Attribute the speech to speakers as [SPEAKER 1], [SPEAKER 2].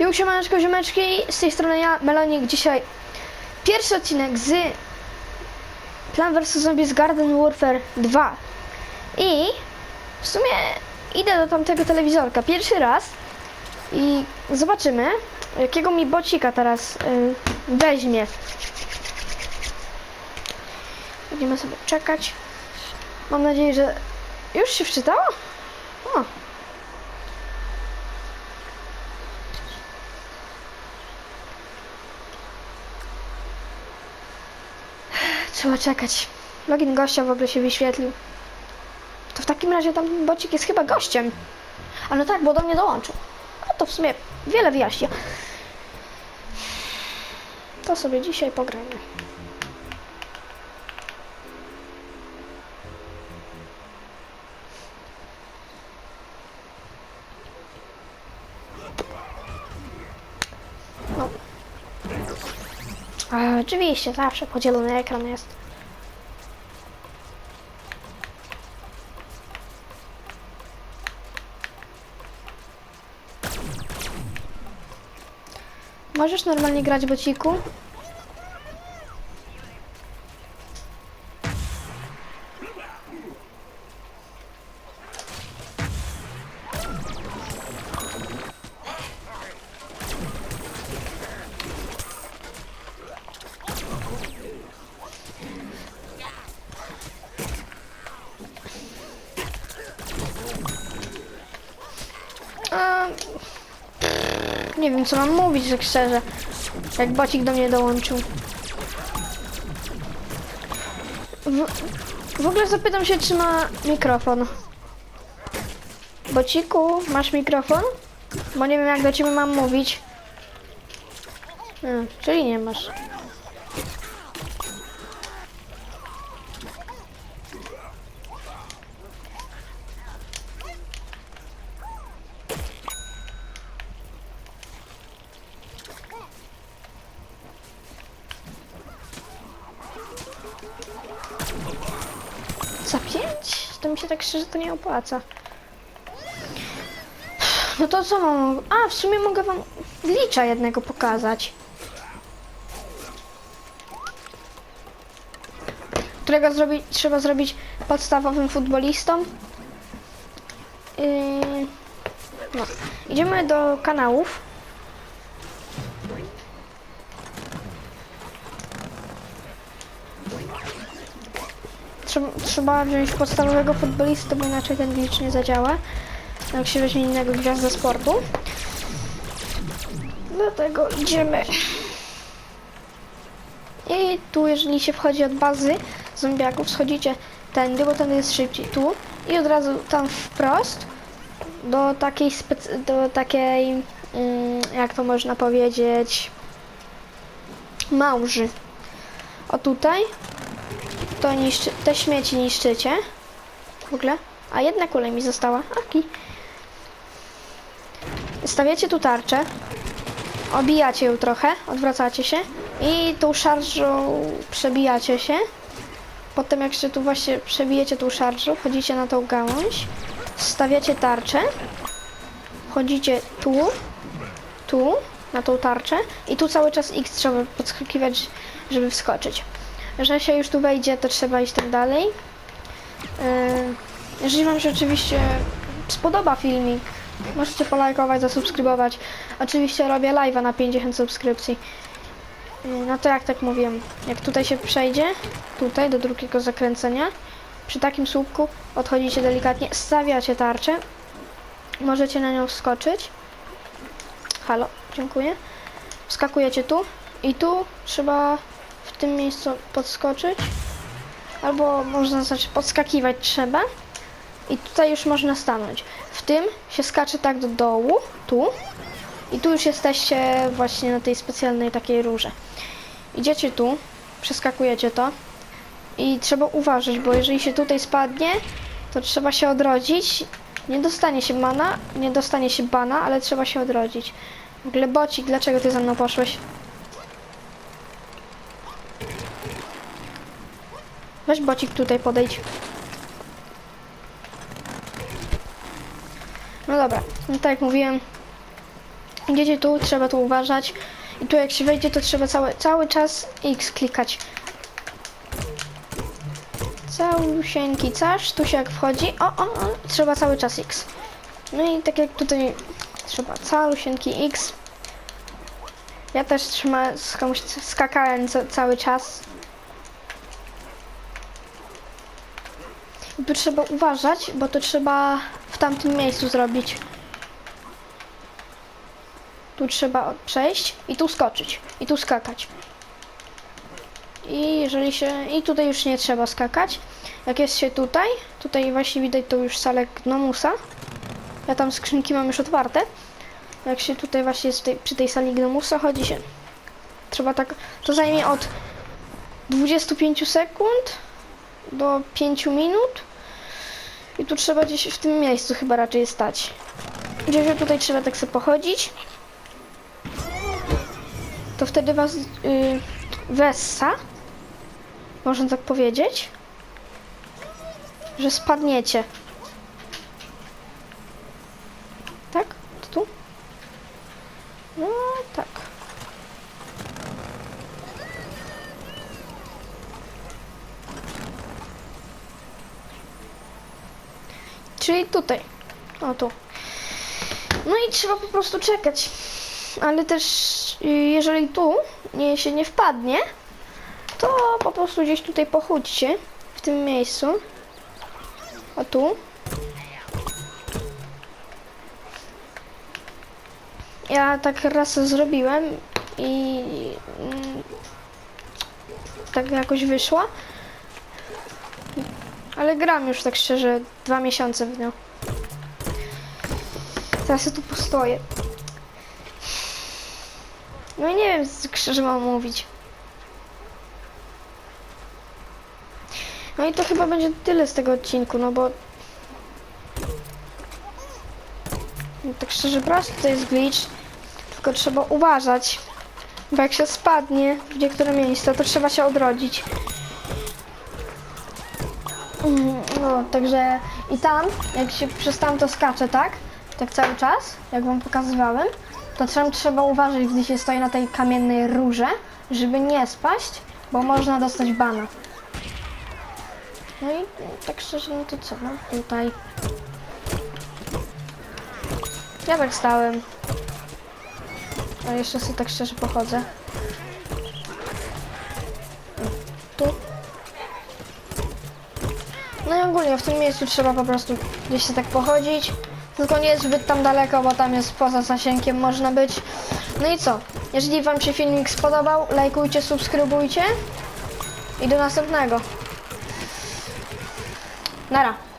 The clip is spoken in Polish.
[SPEAKER 1] Już siemaneczko, ziomeczki, z tej strony ja, Melonik, dzisiaj pierwszy odcinek z Plan vs Zombies Garden Warfare 2 i w sumie idę do tamtego telewizorka pierwszy raz i zobaczymy, jakiego mi bocika teraz y, weźmie. Będziemy sobie czekać. Mam nadzieję, że już się wczytało? O, Trzeba czekać. Login gościa w ogóle się wyświetlił. To w takim razie tam bocik jest chyba gościem. A no tak, bo do mnie dołączył. A to w sumie wiele wyjaśnia. To sobie dzisiaj pograjmy. A, oczywiście, zawsze podzielony ekran jest. Możesz normalnie grać bociku? Nie wiem co mam mówić, tak szczerze. Jak bocik do mnie dołączył. W, w ogóle zapytam się, czy ma mikrofon. Bociku, masz mikrofon? Bo nie wiem, jak do ciebie mam mówić. A, czyli nie masz. Za pięć? To mi się tak szczerze to nie opłaca. No to co mam? A, w sumie mogę wam glicza jednego pokazać. Którego zrobi, trzeba zrobić podstawowym futbolistą. Yy, no. Idziemy do kanałów. Trzeba, wziąć podstawowego futbolistę, bo inaczej ten glitch nie zadziała. Jak się weźmie innego gwiazda sportu. Dlatego idziemy. I tu, jeżeli się wchodzi od bazy zombiaków, schodzicie tędy, bo ten jest szybciej. Tu i od razu tam wprost do takiej, do takiej, mm, jak to można powiedzieć, małży. O tutaj to niszczy, te śmieci niszczycie. W ogóle. A jedna kula mi została. Aki. Stawiacie tu tarczę. Obijacie ją trochę, odwracacie się i tą szarżą przebijacie się. Potem jak się tu właśnie przebijecie tą szarżą, wchodzicie na tą gałąź, stawiacie tarczę, wchodzicie tu, tu, na tą tarczę i tu cały czas X trzeba podskakiwać, żeby wskoczyć. Że się już tu wejdzie, to trzeba iść tak dalej. Yy, Jeżeli Wam się oczywiście spodoba filmik, możecie polajkować, zasubskrybować. Oczywiście robię live'a na 50 subskrypcji. Yy, No to jak tak mówiłem, jak tutaj się przejdzie, tutaj do drugiego zakręcenia, przy takim słupku odchodzicie delikatnie, stawiacie tarczę, możecie na nią wskoczyć. Halo, dziękuję. Wskakujecie tu i tu trzeba w tym miejscu podskoczyć. Albo można znaczy podskakiwać trzeba. I tutaj już można stanąć. W tym się skacze tak do dołu, tu. I tu już jesteście właśnie na tej specjalnej takiej rurze. Idziecie tu, przeskakujecie to. I trzeba uważać, bo jeżeli się tutaj spadnie, to trzeba się odrodzić. Nie dostanie się mana, nie dostanie się bana, ale trzeba się odrodzić. W ogóle bocik, dlaczego ty za mną poszłeś? Weź bocik tutaj podejdź. No dobra, no tak jak mówiłem, Idziecie tu, trzeba tu uważać. I tu jak się wejdzie, to trzeba cały, cały czas X klikać. Całusieńki casz, tu się jak wchodzi, o, o, o, trzeba cały czas X. No i tak jak tutaj trzeba całusieńki X. Ja też trzyma, skądś skakałem ca cały czas. Tu trzeba uważać, bo to trzeba w tamtym miejscu zrobić. Tu trzeba przejść i tu skoczyć. I tu skakać. I jeżeli się... I tutaj już nie trzeba skakać. Jak jest się tutaj, tutaj właśnie widać to już salę Gnomusa. Ja tam skrzynki mam już otwarte. Jak się tutaj właśnie jest tej, przy tej sali Gnomusa chodzi się. Trzeba tak... To zajmie od 25 sekund do 5 minut. I tu trzeba gdzieś w tym miejscu chyba raczej stać. Gdzieś tutaj trzeba tak sobie pochodzić. To wtedy was yy, wessa, można tak powiedzieć, że spadniecie. Tak? To tu? No tak. Czyli tutaj. O tu. No i trzeba po prostu czekać. Ale też y, jeżeli tu nie, się nie wpadnie, to po prostu gdzieś tutaj pochódźcie w tym miejscu. A tu. Ja tak raz zrobiłem i mm, tak jakoś wyszła. Ale gram już tak szczerze dwa miesiące w nią. Teraz ja tu postoję. No i nie wiem, szczerze mam mówić. No i to chyba będzie tyle z tego odcinku, no bo... No tak szczerze, prosto to jest glitch. Tylko trzeba uważać. Bo jak się spadnie w niektóre miejsce, to trzeba się odrodzić. Mm, No, także i tam, jak się przez tamto skacze, tak? Tak cały czas, jak wam pokazywałem, to tam trzeba uważać, gdy się stoi na tej kamiennej rurze, żeby nie spaść, bo można dostać bana. No i tak szczerze, no to co, no tutaj. Ja tak stałem. A jeszcze sobie tak szczerze pochodzę. Ogólnie w tym miejscu trzeba po prostu gdzieś się tak pochodzić. Tylko nie zbyt tam daleko, bo tam jest poza zasięgiem można być. No i co? Jeżeli Wam się filmik spodobał, lajkujcie, subskrybujcie. I do następnego. Nara.